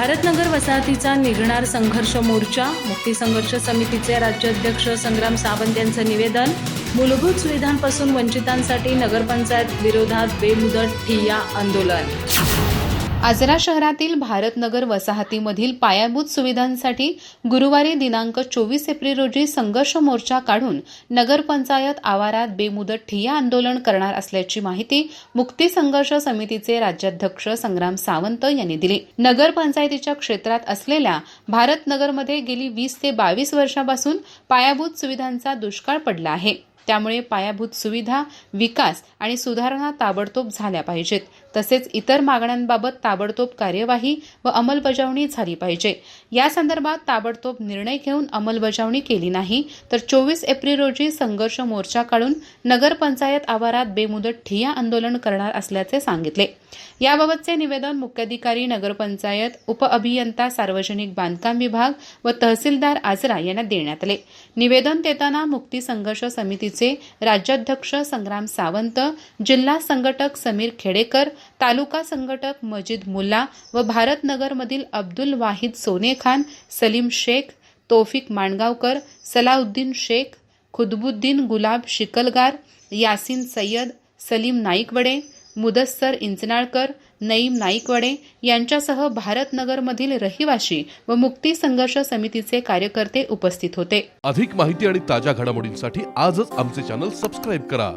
भारतनगर वसाहतीचा निघणार संघर्ष मोर्चा मुक्ती संघर्ष समितीचे राज्याध्यक्ष संग्राम सावंत यांचं निवेदन मूलभूत सुविधांपासून वंचितांसाठी नगरपंचायत विरोधात बेमुदत ठिय्या आंदोलन. आजरा शहरातील भारतनगर वसाहतीमधील पायाभूत सुविधांसाठी गुरुवारी दिनांक चोवीस एप्रिल रोजी संघर्ष मोर्चा काढून नगरपंचायत आवारात बेमुदत ठिय्या आंदोलन करणार असल्याची माहिती मुक्ती संघर्ष समितीचे राज्याध्यक्ष संग्राम सावंत यांनी दिली. नगरपंचायतीच्या क्षेत्रात असलेल्या भारतनगरमध्ये गेली वीस ते बावीस वर्षापासून पायाभूत सुविधांचा दुष्काळ पडला आहे. त्यामुळे पायाभूत सुविधा विकास आणि सुधारणा ताबडतोब झाल्या पाहिजेत. तसेच इतर मागण्यांबाबत ताबडतोब कार्यवाही व अंमलबजावणी झाली पाहिजे. या संदर्भात ताबडतोब निर्णय घेऊन अंमलबजावणी केली नाही तर चोवीस एप्रिल रोजी संघर्ष मोर्चा काढून नगरपंचायत आवारात बेमुदत ठिया आंदोलन करणार असल्याचे सांगितले. याबाबतचे निवेदन मुख्याधिकारी नगरपंचायत उपअभियंता सार्वजनिक बांधकाम विभाग व तहसीलदार आजरा यांना देण्यात आले. निवेदन देताना मुक्ती संघर्ष समितीचे राज्याध्यक्ष संग्राम सावंत जिल्हा संघटक समीर खेडेकर तालुका संघटक मजिद मुल्ला व भारतनगरमधील अब्दुल वाहिद सोनेखान सलीम शेख तौफिक माणगावकर सलाउद्दीन शेख खुदबुद्दीन गुलाब शिकलगार यासिन सय्यद सलीम नाईकवडे मुदस्सर इंचनाळकर नईम नाईकवडे यांच्यासह भारतनगरमधील रहिवाशी व मुक्ती संघर्ष समितीचे कार्यकर्ते उपस्थित होते. अधिक माहिती आणि ताज्या घडामोडींसाठी आजच आमचे चॅनल सबस्क्राईब करा.